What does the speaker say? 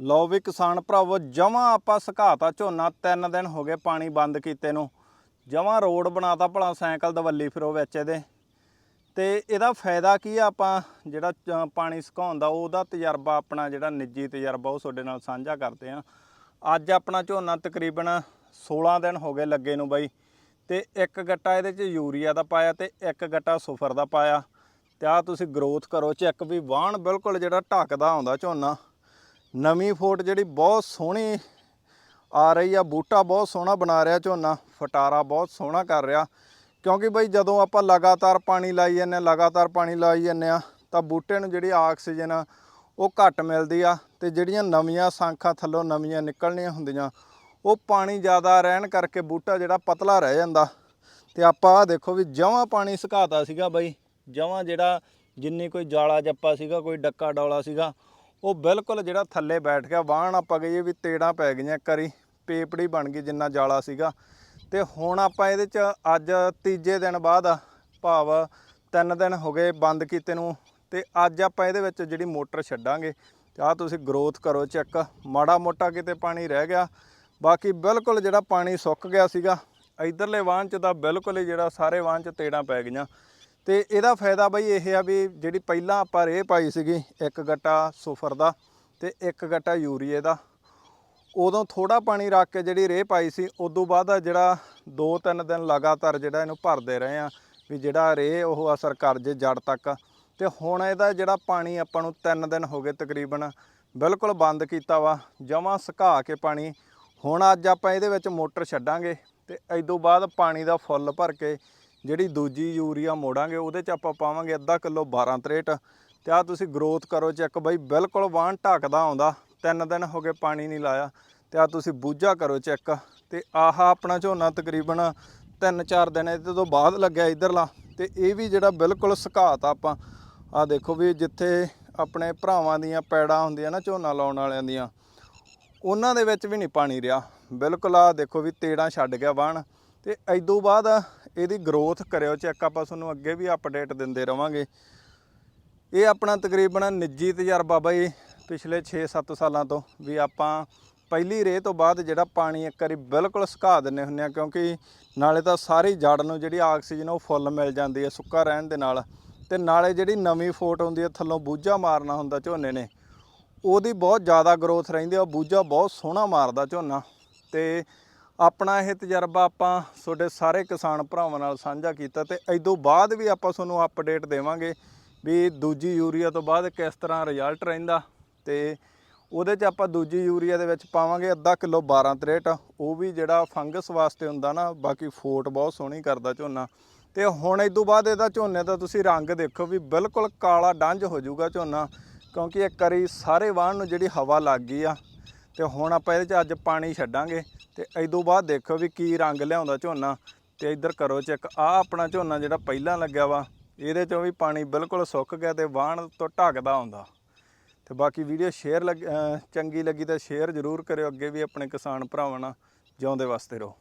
ਲਓ ਵੀ ਕਿਸਾਨ ਭਰਾਵੋ, ਜਮਾਂ ਆਪਾਂ ਸੁਕਾਤਾ ਝੋਨਾ, ਤਿੰਨ ਦਿਨ ਹੋ ਗਏ ਪਾਣੀ ਬੰਦ ਕੀਤੇ ਨੂੰ। ਜਮਾਂ ਰੋਡ ਬਣਾਤਾ ਭਲਾ ਸਾਈਕਲ ਦਵੱਲੀ ਫਿਰੋ ਵਿੱਚ ਇਹਦੇ। ਤੇ ਇਹਦਾ ਫਾਇਦਾ ਕੀ ਆ ਆਪਾਂ ਜਿਹੜਾ ਚ- ਪਾਣੀ ਸੁਕਾਉਣ ਦਾ ਉਹਦਾ ਤਜਰਬਾ ਆਪਣਾ ਜਿਹੜਾ ਨਿੱਜੀ ਤਜਰਬਾ ਉਹ ਤੁਹਾਡੇ ਨਾਲ ਸਾਂਝਾ ਕਰਦੇ ਆ ਅੱਜ ਆਪਣਾ ਝੋਨਾ ਤਕਰੀਬਨ 16 ਦਿਨ ਹੋ ਗਏ ਲੱਗੇ ਨੂੰ ਬਾਈ। ਤੇ ਇੱਕ ਗੱਟਾ ਇਹਦੇ ਚ ਯੂਰੀਆ ਦਾ ਪਾਇਆ ਤੇ ਇੱਕ ਗੱਟਾ ਸੁਫਰ ਦਾ ਪਾਇਆ। ਤੇ ਆ ਤੁਸੀਂ ਗਰੋਥ ਕਰੋ, ਚੈੱਕ ਵੀ ਵਾਹਣ ਬਿਲਕੁਲ ਜਿਹੜਾ ਢੱਕਦਾ ਆਉਂਦਾ ਝੋਨਾ। ਨਵੀਂ ਫੋਟ ਜਿਹੜੀ ਬਹੁਤ ਸੋਹਣੀ ਆ ਰਹੀ ਆ, ਬੂਟਾ ਬਹੁਤ ਸੋਹਣਾ ਬਣਾ ਰਿਹਾ ਝੋਨਾ, ਫਟਾਰਾ ਬਹੁਤ ਸੋਹਣਾ ਕਰ ਰਿਹਾ। ਕਿਉਂਕਿ ਬਈ ਜਦੋਂ ਆਪਾਂ ਲਗਾਤਾਰ ਪਾਣੀ ਲਾਈ ਜਾਂਦੇ ਹਾਂ ਲਗਾਤਾਰ ਪਾਣੀ ਲਾਈ ਜਾਂਦੇ ਆ, ਤਾਂ ਬੂਟੇ ਨੂੰ ਜਿਹੜੀ ਆਕਸੀਜਨ ਆ, ਉਹ ਘੱਟ ਮਿਲਦੀ ਆ ਤੇ ਜਿਹੜੀਆਂ ਨਵੀਆਂ ਸਾਂਖਾਂ ਥੱਲੋਂ ਨਵੀਆਂ ਨਿਕਲਣੀਆਂ ਹੁੰਦੀਆਂ, ਉਹ ਪਾਣੀ ਜ਼ਿਆਦਾ ਰਹਿਣ ਕਰਕੇ ਬੂਟਾ ਜਿਹੜਾ ਪਤਲਾ ਰਹਿ ਜਾਂਦਾ। ਤੇ ਆਪਾਂ ਆ ਦੇਖੋ ਵੀ ਜਮਾਂ ਪਾਣੀ ਸੁਕਾਤਾ ਸੀਗਾ ਬਈ, ਜਮਾਂ ਜਿਹੜਾ ਜਿੰਨੀ ਕੋਈ ਜਾਲਾ ਜੱਪਾ ਸੀਗਾ, ਕੋਈ ਡੱਕਾ ਡੌਲਾ ਸੀਗਾ ਉਹ ਬਿਲਕੁਲ ਜਿਹੜਾ ਥੱਲੇ ਬੈਠ ਗਿਆ, ਵਾਹਣ ਆਪਾਂ ਕਹੀਏ ਵੀ ਤੇੜਾਂ ਪੈ ਗਈਆਂ ਕਰੀ, ਪੇਪੜੀ ਬਣ ਗਈ ਜਿੰਨਾ ਜਾਲਾ ਸੀਗਾ। ਤੇ ਹੁਣ ਆਪਾਂ ਇਹਦੇ ਚ ਅੱਜ ਤੀਜੇ ਦਿਨ ਬਾਅਦ ਭਾਵ ਤਿੰਨ ਦਿਨ ਹੋ ਗਏ ਬੰਦ ਕੀਤੇ ਨੂੰ, ਤੇ ਅੱਜ ਆਪਾਂ ਇਹਦੇ ਵਿੱਚ ਜਿਹੜੀ ਮੋਟਰ ਛੱਡਾਂਗੇ ਤੇ ਆ ਤੁਸੀਂ ਗਰੋਥ ਕਰੋ ਚੈੱਕ ਮਾੜਾ ਮੋਟਾ ਕਿਤੇ ਪਾਣੀ ਰਹਿ ਗਿਆ, ਬਾਕੀ ਬਿਲਕੁਲ ਜਿਹੜਾ ਪਾਣੀ ਸੁੱਕ ਗਿਆ ਸੀਗਾ, ਇਧਰਲੇ ਵਾਹਨ ਚ ਤਾਂ ਬਿਲਕੁਲ ਹੀ ਜਿਹੜਾ ਸਾਰੇ ਵਾਹਨ ਚ ਤੇੜਾਂ ਪੈ ਗਈਆਂ। ਤੇ ਇਹਦਾ ਫਾਇਦਾ ਬਈ ਇਹ ਆ ਵੀ ਜਿਹੜੀ ਪਹਿਲਾਂ ਆਪਾਂ ਰੇਹ ਪਾਈ ਸੀਗੀ, ਇੱਕ ਗੱਟਾ ਸੁਫਰ ਦਾ ਤੇ ਇੱਕ ਗੱਟਾ ਯੂਰੀਏ ਦਾ, ਉਦੋਂ ਥੋੜਾ ਪਾਣੀ ਰੱਖ ਕੇ ਜਿਹੜੀ ਰੇਹ ਪਾਈ ਸੀ, ਉਦੋਂ ਬਾਅਦ ਜਿਹੜਾ 2-3 ਦਿਨ ਲਗਾਤਾਰ ਜਿਹੜਾ ਇਹਨੂੰ ਭਰਦੇ ਰਹੇ ਆ, ਵੀ ਜਿਹੜਾ ਰੇਹ ਉਹ ਅਸਰ ਕਰ ਜੇ ਜੜ ਤੱਕ। ਤੇ ਹੁਣ ਇਹਦਾ ਜਿਹੜਾ ਪਾਣੀ ਆਪਾਂ ਨੂੰ 3 ਦਿਨ ਹੋ ਗਏ ਤਕਰੀਬਨ ਬਿਲਕੁਲ ਬੰਦ ਕੀਤਾ ਵਾ, ਜਮਾਂ ਸੁਕਾ ਕੇ ਪਾਣੀ। ਹੁਣ ਅੱਜ ਆਪਾਂ ਇਹਦੇ ਵਿੱਚ ਮੋਟਰ ਛੱਡਾਂਗੇ ਤੇ ਇਦੋਂ ਬਾਅਦ ਪਾਣੀ ਦਾ ਫੁੱਲ ਭਰ ਕੇ ਜਿਹੜੀ ਦੂਜੀ ਯੂਰੀਆ ਮੋੜਾਂਗੇ, ਉਹਦੇ ਚ ਆਪਾਂ ਪਾਵਾਂਗੇ ਅੱਧਾ ਕਿਲੋ 12 63 ਤੇ ਆ ਤੁਸੀਂ ਗਰੋਥ ਕਰੋ ਚੈੱਕ ਬਾਈ, ਬਿਲਕੁਲ ਵਾਹਣ ਢੱਕਦਾ ਆਉਂਦਾ। ਤਿੰਨ ਦਿਨ ਹੋ ਗਏ ਪਾਣੀ ਨਹੀਂ ਲਾਇਆ। ਤੇ ਆ ਤੁਸੀਂ ਬੂਝਾ ਕਰੋ ਚੈੱਕ ਤੇ ਆਹ ਆਪਣਾ ਝੋਨਾ ਤਕਰੀਬਨ 3-4 ਦਿਨ ਇਹਦੇ ਤੋਂ ਬਾਅਦ ਲੱਗਿਆ ਇਧਰਲਾ। ਤੇ ਇਹ ਵੀ ਜਿਹੜਾ ਬਿਲਕੁਲ ਸੁਕਾਤ ਆਪਾਂ। ਆ ਦੇਖੋ ਵੀ ਜਿੱਥੇ ਆਪਣੇ ਭਰਾਵਾਂ ਦੀਆਂ ਪੈੜਾਂ ਹੁੰਦੀਆਂ ਨਾ ਝੋਨਾ ਲਾਉਣ ਵਾਲਿਆਂ ਦੀਆਂ, ਉਹਨਾਂ ਦੇ ਵਿੱਚ ਵੀ ਨਹੀਂ ਪਾਣੀ ਰਿਹਾ। ਬਿਲਕੁਲ ਆ ਦੇਖੋ ਵੀ ਤੇੜਾਂ ਛੱਡ ਗਿਆ ਵਾਹਣ। ਤੇ ਐਦੋਂ ਬਾਅਦ ਇਹਦੀ ਗਰੋਥ ਕਰਿਓ ਚੈੱਕ ਆਪਾਂ ਤੁਹਾਨੂੰ ਅੱਗੇ ਵੀ ਅਪਡੇਟ ਦਿੰਦੇ ਰਵਾਂਗੇ। ਇਹ ਆਪਣਾ ਤਕਰੀਬਨ ਨਿੱਜੀ ਤਜਰਬਾ ਬਈ, ਪਿਛਲੇ 6-7 ਸਾਲਾਂ ਤੋਂ ਵੀ ਆਪਾਂ ਪਹਿਲੀ ਰੇਹ ਤੋਂ ਬਾਅਦ ਜਿਹੜਾ ਪਾਣੀ ਇੱਕ ਵਾਰੀ ਬਿਲਕੁਲ ਸੁਕਾ ਦਿੰਨੇ ਹੁੰਨੇ ਆ ਕਿਉਂਕਿ ਨਾਲੇ ਤਾਂ ਸਾਰੀ ਜੜ ਨੂੰ ਜਿਹੜੀ ਆਕਸੀਜਨ ਉਹ ਫੁੱਲ ਮਿਲ ਜਾਂਦੀ ਹੈ ਸੁੱਕਾ ਰਹਿਣ ਦੇ ਨਾਲ। ਤੇ ਨਾਲੇ ਜਿਹੜੀ ਨਵੀਂ ਫੋਟ ਹੁੰਦੀ ਹੈ, ਥੱਲੋਂ ਬੂਝਾ ਮਾਰਨਾ ਹੁੰਦਾ ਝੋਨੇ ਨੇ, ਉਹਦੀ ਬਹੁਤ ਜ਼ਿਆਦਾ ਗਰੋਥ ਰਹਿੰਦੀ ਆ ਉਹ ਬੂਝਾ ਬਹੁਤ ਸੋਹਣਾ ਮਾਰਦਾ ਝੋਨਾ। ਤੇ ਆਪਣਾ ਇਹ ਤਜਰਬਾ ਆਪਾਂ ਤੁਹਾਡੇ ਸਾਰੇ ਕਿਸਾਨ ਭਰਾਵਾਂ ਨਾਲ ਸਾਂਝਾ ਕੀਤਾ ਤੇ ਇਦੋਂ ਬਾਅਦ ਵੀ ਆਪਾਂ ਤੁਹਾਨੂੰ ਅਪਡੇਟ ਦੇਵਾਂਗੇ ਵੀ ਦੂਜੀ ਯੂਰੀਆ ਤੋਂ ਬਾਅਦ ਕਿਸ ਤਰ੍ਹਾਂ ਰਿਜ਼ਲਟ ਰਹਿੰਦਾ ਤੇ ਉਹਦੇ 'ਚ ਆਪਾਂ ਦੂਜੀ ਯੂਰੀਆ ਦੇ ਵਿੱਚ ਪਾਵਾਂਗੇ ਅੱਧਾ ਕਿਲੋ 12 63 ਉਹ ਵੀ ਜਿਹੜਾ ਫੰਗਸ ਵਾਸਤੇ ਹੁੰਦਾ ਨਾ, ਬਾਕੀ ਫੋਟ ਬਹੁਤ ਸੋਹਣੀ ਕਰਦਾ ਝੋਨਾ। ਤੇ ਹੁਣ ਇਦੋਂ ਬਾਅਦ ਇਹਦਾ ਝੋਨੇ ਦਾ ਤੁਸੀਂ ਰੰਗ ਦੇਖੋ ਵੀ ਬਿਲਕੁਲ ਕਾਲਾ ਡੰਜ ਹੋ ਜਾਊਗਾ ਝੋਨਾ, ਕਿਉਂਕਿ ਇੱਕ ਵਾਰੀ ਸਾਰੇ ਵਾਹਣ ਨੂੰ ਜਿਹੜੀ ਹਵਾ ਲੱਗ ਗਈ ਆ, ਤੇ ਹੁਣ ਆਪਾਂ ਇਹਦੇ 'ਚ ਅੱਜ ਪਾਣੀ ਛੱਡਾਂਗੇ। ਤੇ ਇਦੋਂ ਬਾਅਦ ਦੇਖੋ ਵੀ ਕੀ ਰੰਗ ਲਿਆਉਂਦਾ ਝੋਨਾ ਤੇ ਇੱਧਰ ਕਰੋ ਚੈੱਕ। ਆ ਆਪਣਾ ਝੋਨਾ ਜਿਹੜਾ ਪਹਿਲਾਂ ਲੱਗਿਆ ਵਾ, ਇਹਦੇ 'ਚੋਂ ਵੀ ਪਾਣੀ ਬਿਲਕੁਲ ਸੁੱਕ ਗਿਆ ਤੇ ਵਾਹਣ ਤੋਂ ਢੱਕਦਾ ਆਉਂਦਾ। ਤੇ ਬਾਕੀ ਵੀਡੀਓ ਸ਼ੇਅਰ ਲੱਗ ਚੰਗੀ ਲੱਗੀ ਤਾਂ ਸ਼ੇਅਰ ਜ਼ਰੂਰ ਕਰਿਓ, ਅੱਗੇ ਵੀ ਆਪਣੇ ਕਿਸਾਨ ਭਰਾਵਾਂ ਨਾਲ ਜਿਉਂਦੇ ਵਾਸਤੇ ਰਹੋ।